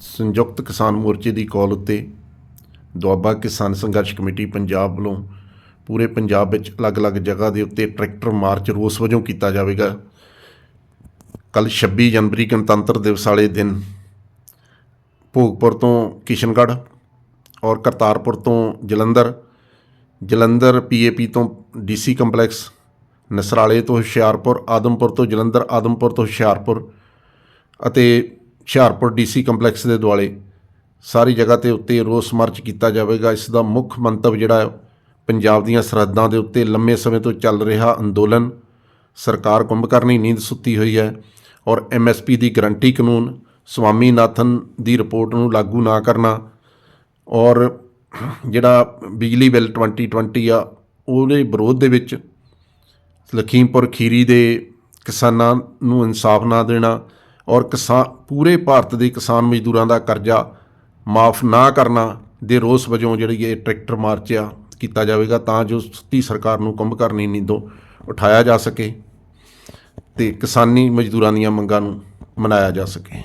ਸੰਯੁਕਤ ਕਿਸਾਨ ਮੋਰਚੇ ਦੀ ਕਾਲ ਉੱਤੇ ਦੁਆਬਾ ਕਿਸਾਨ ਸੰਘਰਸ਼ ਕਮੇਟੀ ਪੰਜਾਬ ਵੱਲੋਂ ਪੂਰੇ ਪੰਜਾਬ ਵਿੱਚ ਅਲੱਗ-ਅਲੱਗ ਜਗ੍ਹਾ ਦੇ ਉੱਤੇ ਟਰੈਕਟਰ ਮਾਰਚ ਰੋਸ ਵਜੋਂ ਕੀਤਾ ਜਾਵੇਗਾ। ਕੱਲ 26 ਜਨਵਰੀ ਗਣਤੰਤਰ ਦਿਵਸ ਵਾਲੇ ਦਿਨ ਭੋਗਪੁਰ ਤੋਂ ਕਿਸ਼ਨਗੜ੍ਹ ਔਰ ਕਰਤਾਰਪੁਰ ਤੋਂ ਜਲੰਧਰ ਜਲੰਧਰ ਪੀਏਪੀ ਤੋਂ ਡੀਸੀ ਕੰਪਲੈਕਸ, ਨਸਰਾਲੇ ਤੋਂ ਹੁਸ਼ਿਆਰਪੁਰ, ਆਦਮਪੁਰ ਤੋਂ ਜਲੰਧਰ, ਆਦਮਪੁਰ ਤੋਂ ਹੁਸ਼ਿਆਰਪੁਰ ਅਤੇ ਹੁਸ਼ਿਆਰਪੁਰ ਡੀਸੀ ਕੰਪਲੈਕਸ ਦੇ ਦੁਆਲੇ। ਸਾਰੀ ਜਗ੍ਹਾ ਤੇ ਉੱਤੇ ਰੋਸ ਮਾਰਚ ਕੀਤਾ ਜਾਵੇਗਾ। ਇਸ ਦਾ ਮੁੱਖ ਮੰਤਵ ਜਿਹੜਾ ਹੈ, ਪੰਜਾਬ ਦੀਆਂ ਸਰਹੱਦਾਂ ਦੇ ਉੱਤੇ ਲੰਮੇ ਸਮੇਂ ਤੋਂ ਚੱਲ ਰਿਹਾ ਅੰਦੋਲਨ। ਸਰਕਾਰ ਕੁੰਭਕਰਨੀ ਨੀਂਦ ਸੁੱਤੀ ਹੋਈ ਹੈ ਔਰ ਐਮਐਸਪੀ ਦੀ ਗਰੰਟੀ ਕਾਨੂੰਨ ਸਵਾਮੀਨਾਥਨ ਦੀ ਰਿਪੋਰਟ ਨੂੰ ਲਾਗੂ ਨਾ ਕਰਨਾ ਔਰ ਜਿਹੜਾ ਬਿਜਲੀ ਬਿੱਲ 2020 ਆ ਉਹਦੇ ਵਿਰੋਧ ਦੇ ਵਿੱਚ ਲਖੀਮਪੁਰ ਖੀਰੀ ਦੇ ਕਿਸਾਨਾਂ ਨੂੰ ਇਨਸਾਫ ਨਾ ਦੇਣਾ ਔਰ ਕਿਸਾਨ ਪੂਰੇ ਭਾਰਤ ਦੇ ਕਿਸਾਨ ਮਜ਼ਦੂਰਾਂ ਦਾ ਕਰਜ਼ਾ ਮਾਫ ਨਾ ਕਰਨਾ ਦੇ ਰੋਸ ਵਜੋਂ ਜਿਹੜੀ ਇਹ ਟਰੈਕਟਰ ਮਾਰਚ ਆ ਕੀਤਾ ਜਾਵੇਗਾ ਤਾਂ ਜੋ ਸੁੱਤੀ ਸਰਕਾਰ ਨੂੰ ਕੁੰਭਕਰਨੀ ਨੀਂਦੋਂ ਉਠਾਇਆ ਜਾ ਸਕੇ ਤੇ ਕਿਸਾਨੀ ਮਜ਼ਦੂਰਾਂ ਦੀਆਂ ਮੰਗਾਂ ਨੂੰ ਮਨਾਇਆ ਜਾ ਸਕੇ।